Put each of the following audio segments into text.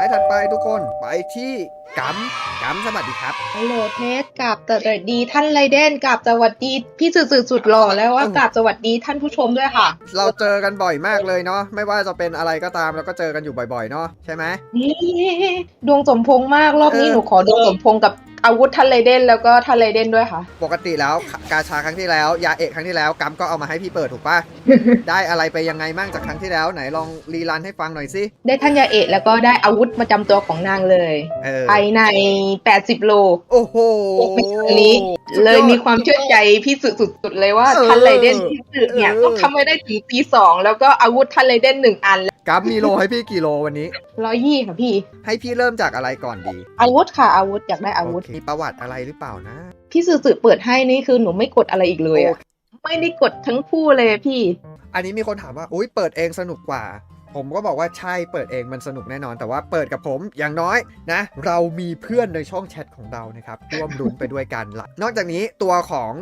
ายถัดไปทุกคนไปที่กัมกัมสวัสดีครับฮัลโหลเทสกับสวัสดีท่านไรเดนกับสวัสดีพี่สื่อสื่อสุดหล่อแล้วว่าอืมกับสวัสดีท่านผู้ชมด้วยค่ะ เราเจอกันบ่อยมากเลยเนาะไม่ว่าจะเป็นอะไรก็ตามเราก็เจอกันอยู่บ่อยๆเนาะใช่ไหมนี่ดวงสมพงษ์มากรอบนี้เออหนูขอดวงสมพงษ์กับอาวุธท่านไรเดนแล้วก็ท่านไรเดนด้วยค่ะ ปกติแล้วกาชาครั้งที่แล้ว ยาเอกครั้งที่แล้วกัมก็เอามาให้พี่เปิดถูกปะ ได้อะไรไปยังไงมั่งจากครั้งที่แล้วไหนลองรีรันให้ฟังหน่อยสิ ได้ท่านยาเอะแล้วก็ได้อาวุธประจำตัวของนางเลยเออภายใน 80 โลโอ้โหอันนี้สุดเลยอดมีความเชื่อใจพี่สื่อสุดๆเลยว่าเออท่านไรเดนพี่สื่อเนี่ยเออ ต้องทำให้ได้ถึงตีสองแล้วก็อาวุธท่านไรเดนหนึ่งอัน กัมมีโลให้พี่กี่โลวันนี้ ร้อยยี่ค่ะพี่ ให้พี่เริ่มจากอะไรก่อนดี อาวุธค่ะอาวุธอยากได้อาวุธ โเคมีประวัติอะไรหรือเปล่านะ พี่สื่อสื่อเปิดให้นี่คือหนูไม่กดอะไรอีกเลยอะไม่ได้กดทั้งคู่เลยพี่ อันนี้มีคนถามว่า อุ้ยเปิดเองสนุกกว่า ผมก็บอกว่าใช่เปิดเองมันสนุกแน่นอน แต่ว่าเปิดกับผมอย่างน้อยนะ เรามีเพื่อนในช่องแชทของเรานะครับร่วมลุ้นไปด้วยกันละนอกจากนี้ตัวของ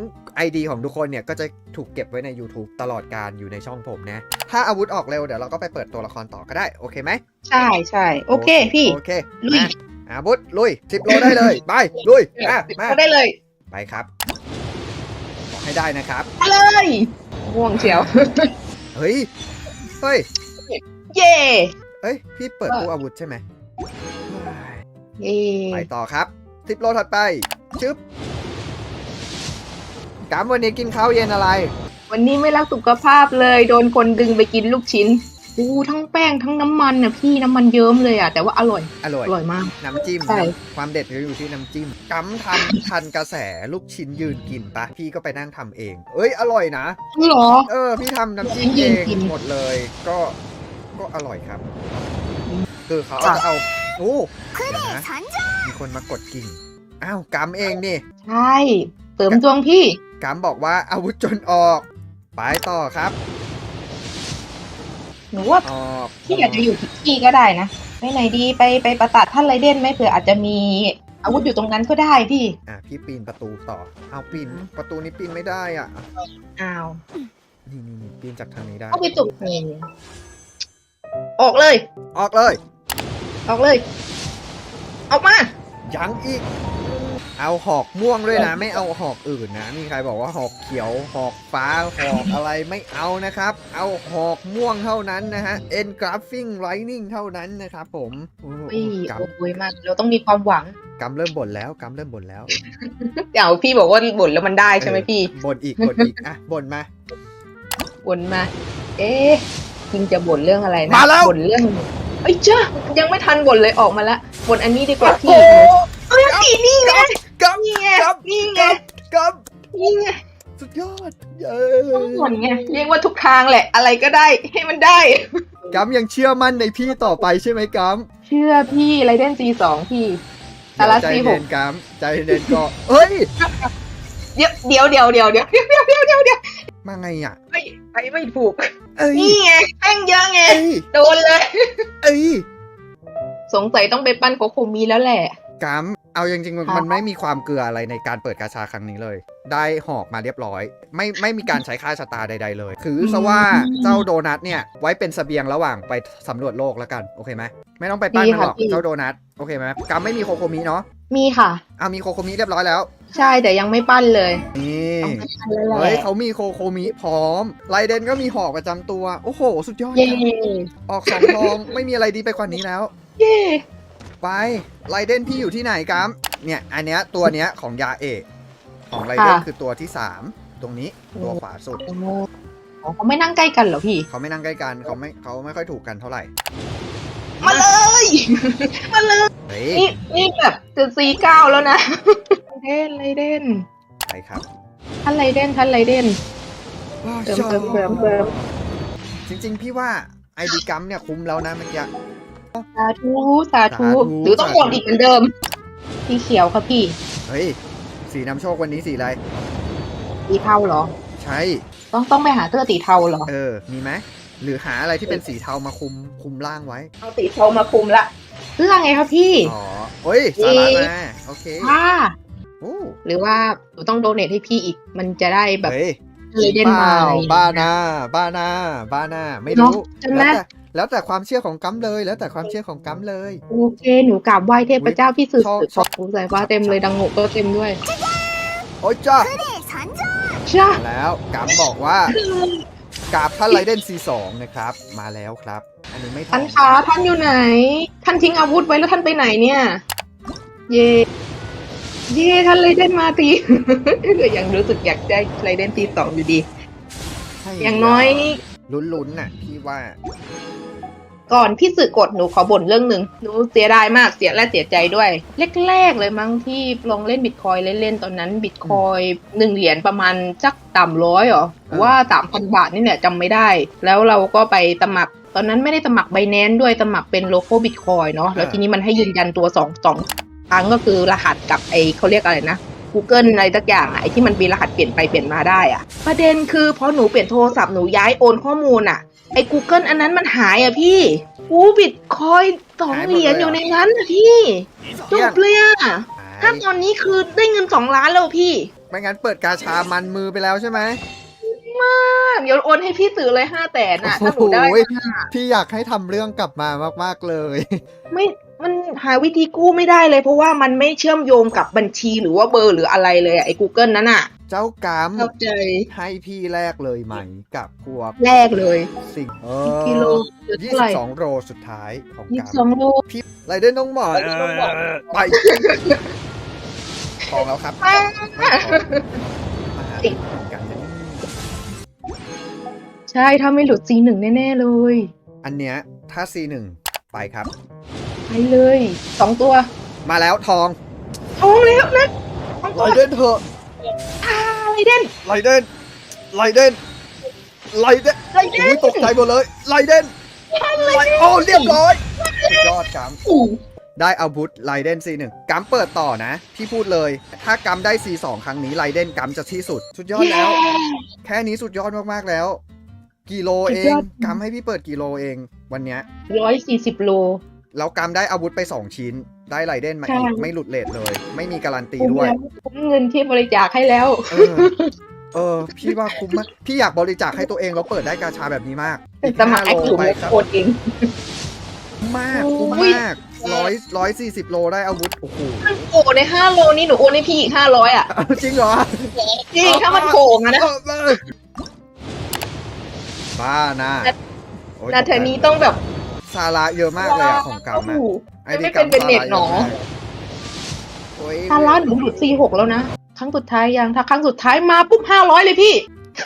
ID ของทุกคนเนี่ย ก็จะถูกเก็บไว้ใน YouTube ตลอดการอยู่ในช่องผมนะ ถ้าอาวุธออกเร็วเดี๋ยวเราก็ไปเปิดตัวละครต่อก็ได้ โอเคไหมใช่ใช่โอเคพี่โอเคลุยมาอาวุธลุยสิบโลได้เลยไปลุยอะมาก็ได้เลยไปครับบอกให้ได้นะครับมาเลยง่วงเชียวเฮ้ยเฮ้ย เย่เอ้ย พี่เปิดตู้อาวุธใช่ไหมเย่ไปต่อครับทิปโลถัดไปชึบกามวันนี้กินข้าวเย็นอะไร วันนี้ไม่รักสุขภาพเลย โดนคนดึงไปกินลูกชิ้นอู้ทั้งแป้งทั้งน้ำมันน่ะพี่น้ำมันเยิ้มเลยอะแต่ว่าอร่อย อร่อยอร่อยมาก น้ำจิ้มใช่ความเด็ดอยู่ที่น้ำจิ้มกัมทำทันกระแสลูกชิ้นยืนกินปะพี่ก็ไปนั่งทำเอง เอ้ยอร่อยนะเหรอ เออ พี่ทำน้ำจิ้มยืเอนงกินหมดเลย ก็ ก็อร่อยครับ คือเขาค่ะจะเอาโอ้เดี๋ยวนะมีคนมากดกิ่ง อ้าวกัมเองนี่ ใช่เสริมดวงพี่กัมบอกว่าอาวุธจนออก ไปต่อครับ หนูว่าออกพี่อาจจะอยู่ที่พี่ก็ได้นะไปไหนดีไปไปประตัดท่านไรเดนไหมเผื่ออาจจะมีอาวุธอยู่ตรงนั้นก็ได้พี่ อะพี่ปีนประตูต่อ เอาปีนประตูนี้ปีนไม่ได้อะอ้าวนี่นี่นี่ปีนจากทางนี้ได้เอาไปจุกนี่อ อกเลย ออกเลย ออกเลย ออกมา ยังอีก เอาหอกม่วงด้วยนะ ไม่เอาหอกอื่นนะ มีใครบอกว่าหอกเขียว หอกฟ้า หอกอะไรไม่เอานะครับ เอาหอกม่วงเท่านั้นนะฮะ N Graphing Lightning เท่านั้นนะครับผมโอ้โหอุ้ยกโอ้ยมาก เราต้องมีความหวังำกำเริ่มบ่นแล้วกำเริ่มบ่นแล้ว เดี๋ยวพี่บอกว่าบ่นแล้วมันได้ใช่ไหมพี่เออบ่นอีกบ่นอีก อะบ่นมา บ่นมา เอ๊ะ พิงจะบ่นเรื่องอะไรนะมาแล้ว บ่นเรื่องไอ้ยเจ้ายังไม่ทันบ่นเลยออกมาละบ่นอันนี้ดีกว่าพี่โอ้โหเอ้ยพี่นี่ไงกำนี่ไงครับนี่ไงกำนี่ไงสุดยอดเย้ต้องบ่นไงเรียกว่าทุกทางแหละ อะไรก็ได้ให้มันได้ กัมยังเชื่อมั่นในพี่ต่อไปใช่ไหมกัมเชื่อพี่ไรเดนซีสองพี่เดี๋ยวตาลาซีหเย็กนกัมใจเย็นก็เฮ้ย เดี๋ยวเดี๋ยวเดี๋ยวเดี๋ยวเดี๋ยวเดี๋ยวเดี๋ยวเดี๋ยวเดี๋ยว มาไงอะไม่ไปไม่ถูก เอ้ยนี่ไงแป้งเยอะไง เอ้ยโดนเลย เอ้ยสงสัยต้องไปปั้นโคโคมีแล้วแหละกัมเอาจริงๆมันค่ะ มันไม่มีความเกลืออะไรในการเปิดกาชาครั้งนี้เลย ได้หอกมาเรียบร้อย ไม่ไม่มีการใช้ค่าชะตาใด ๆ เลย คือซะว่าเจ้าโดนัทเนี่ยไว้เป็นเสบียงระหว่างไปสำรวจโลกแล้วกัน โอเคไหมไม่ต้องไปปั้นมันหรอกเจ้าโดนัทโอเคไหมกัมไม่มีโคโคมิเนาะ มีค่ะเอามีโคโคมิเรียบร้อยแล้ว ใช่แต่ยังไม่ปั้นเลยนี่ต้องไปปั้นแล้วแหเฮ้ยละเขามีโคโคมิพร้อมไรเดนก็มีหอกประจำตัว โอ้โห สุดยอดเย่ออกสองทอง ไม่มีอะไรดีไปกว่านี้แล้ว เย่ไปไรเดนพี่อยู่ที่ไหนกัมเนี่ยอันเนี้ยตัวเนี้ยของยาเอกของไรเดนคือตัวที่3ตรงนี้ตัวขวาสุดโอ้โหอ๋อเขาไม่นั่งใกล้กันเหรอพี่ เขาไม่นั่งใกล้กันเขาไม่เขาไม่ค่อยถูกกันเท่าไหร่ มาเลย มาเลย เฮ้ยนี่นี่แบบจะซีเก้าแล้วนะ ไรเดนไรเดนไปครับท่านไรเดนท่านไรเดนเติมเติมเติมเติมจริง ๆ พี่ว่าไอดีกัมเนี่ยคุ้มแล้วนะเมื่อกี้ สาธุสาธุสาธุ หรือต้องหมดอีกเหมือนเดิม สีเขียวครับพี่เฮ้ย สีน้ำโชควันนี้สีอะไร สีเทาเหรอ ใช่ ต้องต้องไปหาเสื้อสีเทาเหรอ เออ มีไหม หรือหาอะไรที่เป็นสีเทามาคุมคุมร่างไว้ เอาสีเทามาคุมละ เสื้อไงครับพี่ อ๋อเฮ้ยสาระมาโอเคค่ะโอ้หรือว่าหนูต้องโดเนทให้พี่อีก มันจะได้แบบเฮ้ยเลยเด่นเปมาล่าอะไรอย่างเงี้ยบ้าหน้าบ้าหน้าบ้าหน้าไม่รู้เนอะใช่ไหมแล้วแต่แล้วแต่ความเชื่อของกัมเลย แล้วแต่ความเชื่อของกัมเลย โอเค หนูกราบไหว้เทพเจ้าพี่สื่อชอบสื่อชอบผมใส่ว่าเต็มเลยดังโงกก็เต็มด้วย โอ้ยจ้าจ้ามาแล้วกัมบอกว่า กราบท่านไรเดน C2 นะครับ มาแล้วครับ อันนี้ไม่ทัท่านคะท่านอยู่ไหน ท่านทิ้งอาวุธไว้แล้วท่านไปไหนเนี่ย เย่เย่ท่านเลยได้มาตี ก็ยังรู้สึกอยากได้ไรเดนตีสองอยู่ดีให้อย่างน้อยนี่ลุ้นๆน่ะพี่ว่า ก่อนพี่สื่อกดหนูขอบ่นเรื่องหนึ่งหนูเสียดายมากเสียและเสียใจด้วย แรกๆเลยมั้งที่ลองเล่นบิตคอยเล่นๆตอนนั้นบิตคอยหนึ่งเหรียญประมาณจักต่ำร้อยเหรอหรือว่าสามพันบาทนี่เนี่ยจำไม่ได้ แล้วเราก็ไปสมัครตอนนั้นไม่ได้สมัครไบแนนด้วยสมัครเป็นโลโก้บิตคอยเนาะแล้วทีนี้มันให้ยืนยันตัวสองสองครั้งก็คือรหัสกับไอเขาเรียกอะไรนะ Google อะไรสักอย่างอะไอที่มันมีรหัสเปลี่ยนไปเปลี่ยนมาได้อะประเด็นคือพอหนูเปลี่ยนโทรศัพท์หนูย้ายโอนข้อมูลอะ ไอ Google อันนั้นมันหายอะพี่กูบิตคอยสองหายหมดเหรียญเลยเหรออยู่ในนั้นอะพี่จบเลยอะหาถ้ายตอนนี้คือได้เงินสองล้านแล้วพี่ ไม่งั้นเปิดกาชามันมือไปแล้วใช่ไหมเดี๋ยวโอนให้พี่สื่อเลยห้าแสนอะถ้าหนูได้โอ้ยนะพี่อยากให้ทำเรื่องกลับมามากๆเลย ไม่มันหาวิธีกู้ไม่ได้เลย เพราะว่ามันไม่เชื่อมโยงกับบัญชีหรือว่าเบอร์หรืออะไรเลยอะไอ้ Google นั้นอะ เจ้ากรรมเข้าใจ ให้พี่แลกเลยไหมกับพวกแรกเลย สิ่งเอกิโลอเหลือยี่เท่าไหสิร่บสองโลสุดท้ายของยี่กรสิรบสองมโล พี่ไรเดนน้องหมอไรเดนน้องหมอไปของแล้วครับอ่าไม่พอมาหาเหมือนกันนะใช่ถ้าไม่หลุด C1 แน่ ๆ เลย อันเนี้ยถ้า C1 ไปครับ ไปเลยสองตัวมาแล้วทอง ท้องแล้วนะสองไรตัวเดนเถอะ อะไรเด่นไรเดนไรเดนไรเดนอะไรเด่อุ้นยตกใจหมดเลยไรเดนไรโอ้เรียบร้อยสุดยอดกรรมอู้ได้อาวุธไลเดน C1 กัมเปิดต่อนะ พี่พูดเลย ถ้ากัมได้ C2 ครั้งนี้ไลเดนกัมจะที่สุด สุดยอดแล้ว แค่นี้สุดยอดมากๆแล้ว กิโลเองกัมให้พี่เปิดกิโลเอง วันเนี้ยร้อยสี่สิบโล แล้วกัมได้อาวุธไป2ชิ้น ได้ไลเดนมาอีกใช่ไม่หลุดเลทเลย ไม่มีการันตีคุ้มด้วยแล้วคุ้มเงินที่บริจาคให้แล้วเออเออ พี่ว่าคุ้มมาก พี่อยากบริจาคให้ตัวเองแล้วเปิดได้กาชาแบบนี้มากสมัครแอค5อยู่ไปแล้วครับโอนเองคุ้มมากคุ้มอุ้ยมากร้อยร้อยสี่สิบโลได้อาวุธ โอ้โหมันโผล่ในห้าโลนี่หนูโอนให้พี่อีกห้าร้อยอะ จริงเหรอ จริง ถ้ามันโผล่มานะเออเออบ้านะนาโอ้ยนาเธอนี้ต้องแบบ สาระเยอะมากเลยอะของกรรมโอ้อะโหไอ้ไม่ที่เป็นกรรมเป็นเน็ตหนอสาระเยอะมากโอ้ยฮาร่าหนูหลุดสี่หกแล้วนะ ครั้งสุดท้ายยังถ้าครั้งสุดท้ายมาปุ๊บห้าร้อยเลยพี่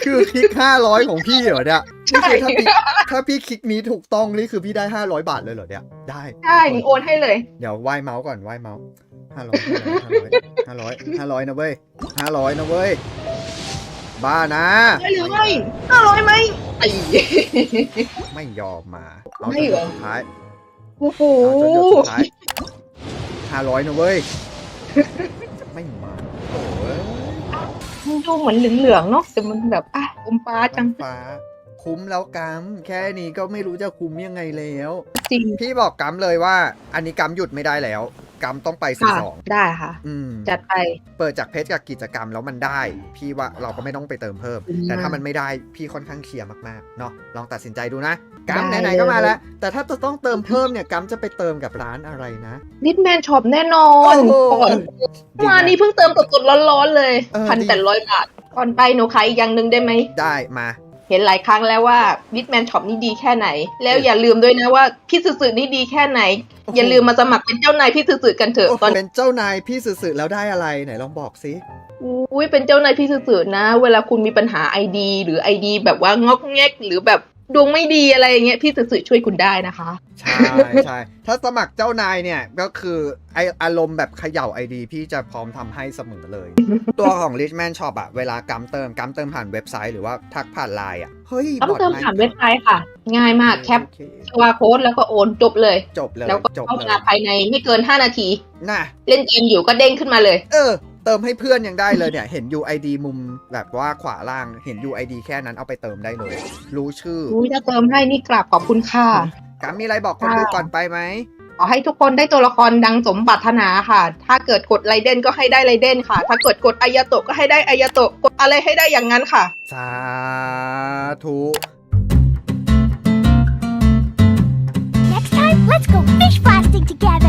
คือคลิกห้าร้อยของพี่เหรอเนี่ยนี่ใช่คือถ้าพี่ถ้าพี่คลิกนี้ถูกต้องนี่คือพี่ได้ห้าร้อยบาทเลยเหรอเนี่ยได้ใช่หนูโอนให้เลย เดี๋ยวไหว้เมาส์ก่อนไหว้เมาส์ห้าร้อยห้าร้อยห้าร้อยนะเว้ยห้าร้อยนะเว้ยบ้านะได้หรือไม่ห้าร้อยไหม ไอ้ไม่ยอมมา เอาไม่จนเหรอสุดท้ายโอ้โหเอาจนหยดสุดท้ายห้าร้อยนะเว้ย ไม่มาโอ้ยมันดูเหมือนเหลืองๆเนาะแต่มันแบบอะอมฟ้าจัง ฟ้า คุ้มแล้วกัมแค่นี้ก็ไม่รู้จะคุ้มยังไงแล้ว จริง พี่บอกกัมเลยว่า อันนี้กัมหยุดไม่ได้แล้ว กัมต้องไปสี่ค่ะสองได้ค่ะ อืมจัดไป เปิดจากเพจกับกิจกรรมแล้วมันได้ พี่ว่าเราก็ไม่ต้องไปเติมเพิ่มอืมแต่ถ้ามันไม่ได้พี่ค่อนข้างเคลียร์มากๆเนาะลองตัดสินใจดูนะกัมได้ไหนๆก็มาเลยแล้ว แต่ถ้าจะต้องเติมเพิ่มเนี่ยกัมจะไปเติมกับร้านอะไรนะลิทแมนช็อปแน่นอนโอ้โหก่อนดีวานนะนี้เพิ่งเติมสดๆร้อนๆเลยเออพันดีแปดร้อยบาทก่อนไปหนูขายอีกอย่างหนึ่งได้ไหมได้มาเห็นหลายครั้งแล้วว่าลิทแมนช็อปนี่ดีแค่ไหน แล้วอย่าลืมด้วยนะว่าพี่สื่อๆนี่ดีแค่ไหนโอ้โหอย่าลืมมาสมัครเป็นเจ้านายพี่สื่อๆกันเถอะโอ้โหตอนเป็นเจ้านายพี่สื่อๆแล้วได้อะไรไหนลองบอกสิอุ้ยเป็นเจ้านายพี่สื่อๆนะ เวลาคุณมีปัญหาไอดีหรือไอดีแบบว่างอกแงกหรือแบบ ดวงไม่ดีอะไรอย่างเงี้ยพี่สื่อๆช่วยคุณได้นะคะ ใช่ใช่ถ้าสมัครเจ้านายเนี่ยก็คือไออารมณ์แบบเขย่าไอดีพี่จะพร้อมทำให้เสมอเลย ตัวของ Richman Shop อะเวลากัมเติมกัมเติมผ่านเว็บไซต์หรือว่าทักผ่านไลน์อะเฮ้ยต้องเติมบทผ่านเว็บไซต์ค่ะ ง่ายมากแคปโอเวาโค้ดแล้วก็โอนจบเลย จบเลยแล้วก็จบเข้าเลยมาภายในไม่เกิน 5 นาทีน่ะเล่นเกมอยู่ก็เด้งขึ้นมาเลย เออ เติมให้เพื่อนยังได้เลยเนี่ย เห็น UID มุมแบบว่าขวาล่างเห็น UID แค่นั้นเอาไปเติมได้เลย รู้ชื่ออุ้ยถ้าเติมให้นี่กราบขอบคุณค่ะกัมมีอะไรบอกคนดูก่อนไปไหมขอให้ทุกคนได้ตัวละครดังสมปรารถนาค่ะ ถ้าเกิดกดไรเดนก็ให้ได้ไรเดนค่ะ ถ้าเกิดกดอายาโตะก็ให้ได้อายาโตะกดอะไรให้ได้อย่างนั้นค่ะ สาธุ Let's go fish blasting together.